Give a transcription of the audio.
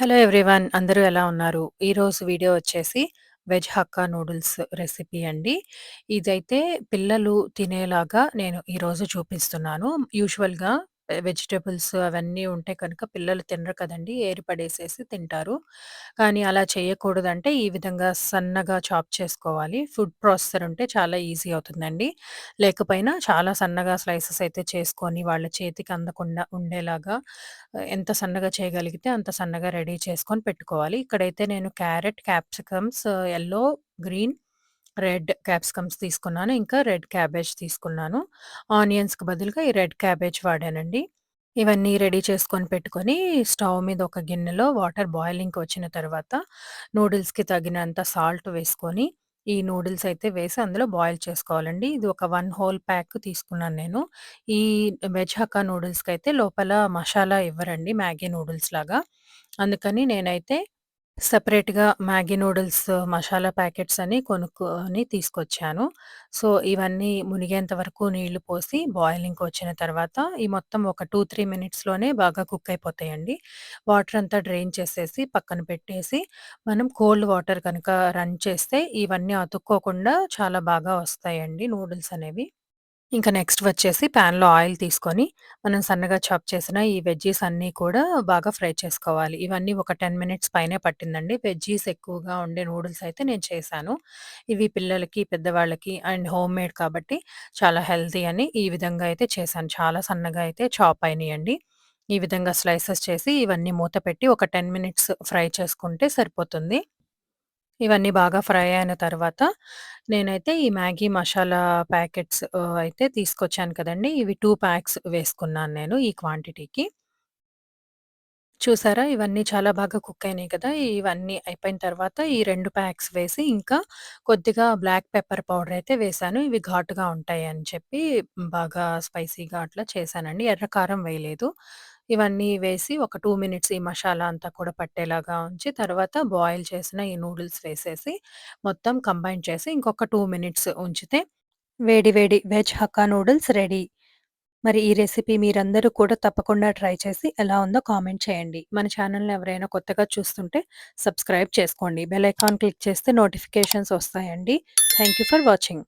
Hello everyone అందరూ ఎలా ఉన్నారు? ఈరోజు వీడియో వచ్చేసి వెజ్ హక్కా నూడిల్స్ రెసిపీ అండి. ఇదైతే పిల్లలు తినేలాగా నేను ఈరోజు చూపిస్తున్నాను. యూజువల్‌గా వెజిటబుల్స్ అవన్నీ ఉంటే కనుక పిల్లలు తినరు కదండి ఏరి పడేసేసి తింటారు. కానీ అలా చేయకూడదంటే ఈ విధంగా సన్నగా చాప్ చేసుకోవాలి. ఫుడ్ ప్రాసెసర్ ఉంటే చాలా ఈజీ అవుతుందండి. లేకపోయినా చాలా సన్నగా స్లైసెస్ అయితే చేసుకొని వాళ్ళ చేతికి అందకుండా ఉండేలాగా ఎంత సన్నగా చేయగలిగితే అంత సన్నగా రెడీ చేసుకొని పెట్టుకోవాలి. ఇక్కడైతే నేను carrot, capsicums yellow green, red capsicums తీసుకున్నాను. ఇంకా రెడ్ క్యాబేజ్ తీసుకున్నాను. ఆనియన్స్‌కి బదులుగా ఈ రెడ్ క్యాబేజ్ వాడానండి. ఇవన్నీ రెడీ చేసుకొని పెట్టుకొని స్టవ్ మీద ఒక గిన్నెలో వాటర్ బాయిలింగ్‌కి వచ్చిన తర్వాత నూడిల్స్‌కి తగినంత సాల్ట్ వేసుకొని ఈ నూడిల్స్ అయితే వేసి అందులో బాయిల్ చేసుకోవాలండి. ఇది ఒక వన్ హోల్ ప్యాక్ తీసుకున్నాను నేను. ఈ వెజ్ హక్కా నూడిల్స్కి అయితే లోపల మసాలా ఇవ్వరండి మ్యాగీ నూడిల్స్ లాగా. అందుకని నేనైతే సెపరేట్‌గా మ్యాగీ నూడిల్స్ మసాలా ప్యాకెట్స్ అని కొనుక్కొని తీసుకొచ్చాను. సో, ఇవన్నీ మునిగేంత వరకు నీళ్ళు పోసి బాయిలింగ్‌కి వచ్చిన తర్వాత ఈ మొత్తం ఒక 2, 3 మినిట్స్‌లోనే బాగా కుక్ అయిపోతాయండి. వాటర్ అంతా డ్రైన్ చేసేసి పక్కన పెట్టేసి మనం కోల్డ్ వాటర్ కనుక రన్ చేస్తే ఇవన్నీ అతుక్కోకుండా చాలా బాగా వస్తాయండి నూడిల్స్ అనేవి. ఇంకా నెక్స్ట్ వచ్చేసి పాన్‌లో ఆయిల్ తీసుకొని, మనం సన్నగా చాప్ చేసిన ఈ వెజ్జీస్ అన్నీ కూడా బాగా ఫ్రై చేసుకోవాలి. ఇవన్నీ ఒక 10 మినిట్స్ పైనే పట్టిందండి. వెజ్జీస్ ఎక్కువగా ఉండే నూడిల్స్ అయితే నేను చేశాను. ఇవి పిల్లలకి, పెద్దవాళ్ళకి అండ్ హోమ్‌మేడ్ కాబట్టి చాలా హెల్తీ అని ఈ విధంగా అయితే చేశాను. చాలా సన్నగా అయితే చాప్ అయినియండి. ఈ విధంగా స్లైసెస్ చేసి ఇవన్నీ మూత పెట్టి ఒక 10 మినిట్స్ ఫ్రై చేసుకుంటే సరిపోతుంది. ఇవన్నీ బాగా ఫ్రై అయిన తర్వాత నేనైతే ఈ మ్యాగీ మసాలా ప్యాకెట్స్ అయితే తీసుకొచ్చాను కదండి ఇవి టూ ప్యాక్స్ వేసుకున్నాను నేను ఈ క్వాంటిటీకి. చూసారా? ఇవన్నీ చాలా బాగా కుక్ అయినాయి కదా! ఇవన్నీ అయిపోయిన తర్వాత ఈ రెండు ప్యాక్స్ వేసి ఇంకా కొద్దిగా బ్లాక్ పెప్పర్ పౌడర్ అయితే వేశాను. ఇవి ఘాటుగా ఉంటాయి అని చెప్పి బాగా స్పైసీగా అట్లా చేశానండి. ఎర్ర కారం వేయలేదు. ఇవన్నీ వేసి ఒక టూ మినిట్స్ ఈ మసాలా అంతా కూడా పట్టేలాగా ఉంచి తర్వాత బాయిల్ చేసిన ఈ నూడిల్స్ వేసేసి మొత్తం కంబైన్ చేసి ఇంకొక టూ మినిట్స్ ఉంచితే వేడి వేడి వెజ్ హక్కా నూడిల్స్ రెడీ. మరి ఈ రెసిపీ మీరందరూ కూడా తప్పకుండా ట్రై చేసి ఎలా ఉందో కామెంట్ చేయండి. మన ఛానల్‌ని ఎవరైనా కొత్తగా చూస్తుంటే సబ్స్క్రైబ్ చేసుకోండి. బెల్ ఐకాన్ క్లిక్ చేస్తే నోటిఫికేషన్స్ వస్తాయండి. Thank you for watching.